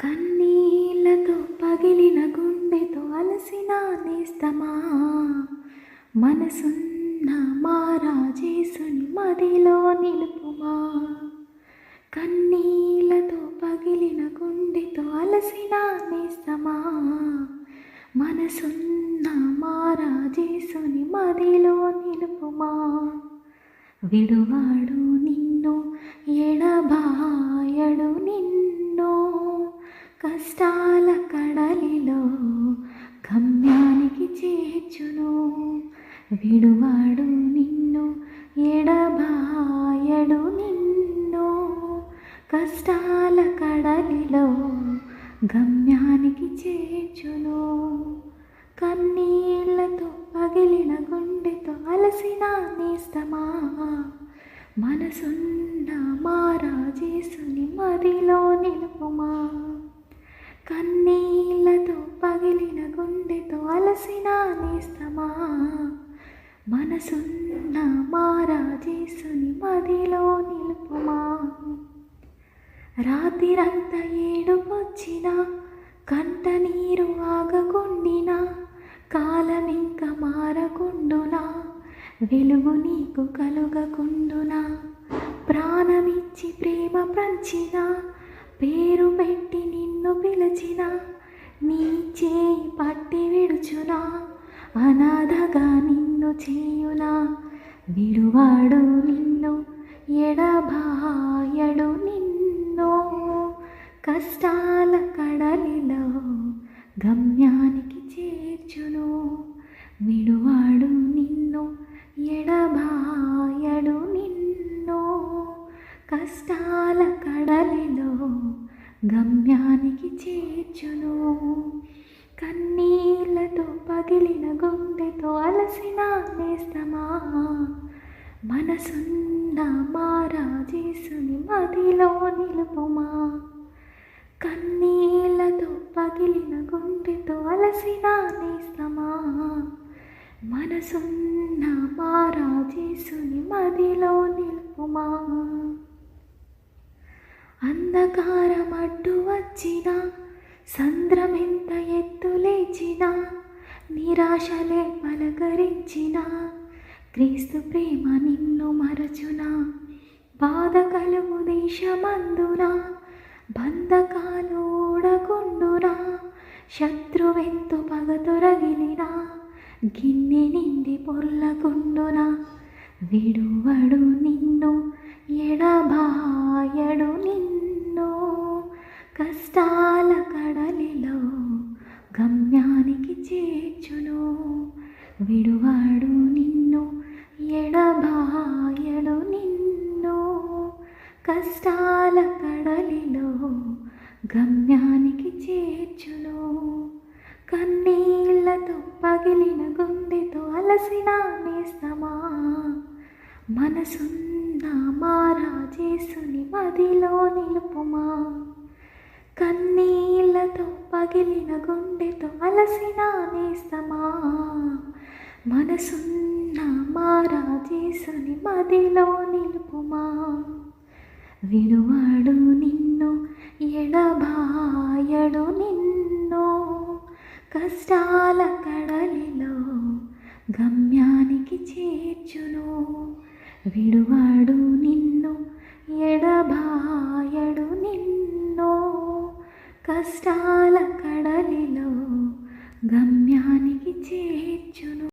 కన్నీళ్ళతో పగిలిన గుండెతో అలసిన నేస్తమా? మనసున్న మారాజేసుని మదిలో నిలుపుమా? కన్నీళ్ళతో పగిలిన గుండెతో అలసిన నేస్తమా? మనసున్న మారాజేసుని మదిలో నిలుపుమా? విడువాడు నిన్ను ఎడబాయడు నిన్ను కష్టాల కడలిలో గమ్యానికి చేర్చును. విడువాడు నిన్ను ఎడబాయడు నిన్ను. కష్టాల కడలిలో గమ్యానికి చేర్చును. కన్నీళ్ళతో పగిలిన గుండెతో అలసిన నేస్తమా? మనసున్న మారాజేసుని మదిలో నిలుపుమా? కన్నీళ్ళతో పగిలిన గుండెతో అలసిన నేస్తమా? మనసున్న మారాజేసుని మదిలో నిలుపుమా? రాత్రిరంతా ఏడుపొచ్చినా కంట నీరు ఆగకుండినా కాలమింక మారకుండునా వెలుగు నీకు కలుగకుండునా ప్రాణమిచ్చి ప్రేమ ప్రంచినా పేరు పెట్టి నిన్ను పిలిచిన నీ చేయి పట్టి విడుచునా అనాథగా నిన్ను చేయునా. విడువాడు నిన్ను ఎడబాయడు నిన్ను. కష్టాల కడలిలో గమ్యానికి చేర్చును. విడువాడు నిన్ను ఎడబాయడు నిన్ను. కష్ట గమ్యానికి చేర్చును. కన్నీళ్ళతో పగిలిన గుండెతో అలసిన నేస్తమా? మనసున్న మారాజేసుని మదిలో నిలుపుమా? కన్నీళ్ళతో పగిలిన గుండెతో అలసిన నేస్తమా? మనసున్న మారాజేసుని మదిలో నిలుపుమా? అంధకారం అడ్డు వచ్చిన సంద్రమెంత ఎత్తు లేచిన నిరాశలే పలకరించిన క్రీస్తు ప్రేమ నిన్ను మరచున బాధ కలుగు దేశమందున బంధకాలు ఓడకుండునా శత్రువెంతు పగతొరగిలిన గిన్నె నిండి పొర్లకుండునా విడువడు నిన్ను ఎడబా కష్టాల కడలిలో గమ్యానికి చేర్చును. విడువాడు నిన్ను ఎడబాయడు నిన్ను. కష్టాల కడలిలో గమ్యానికి చేర్చును. కన్నీళ్ళతో పగిలిన గుండెతో అలసిన నేస్తమా మనసున్న మారాజేసుని మదిలో నిలుపుమా? కన్నీళ్ళతో పగిలిన గుండెతో అలసిన నేస్తమా? మనసున్న మారాజేసుని మదిలో నిలుపుమా? విడువాడు నిన్ను ఎడబాయడు నిన్ను కష్టాల కడలిలో గమ్యానికి చేర్చును. విడువాడు నిన్ను ఎడబాయడు నిన్ను కష్టాల కడలిలో గమ్యానికి చేర్చును.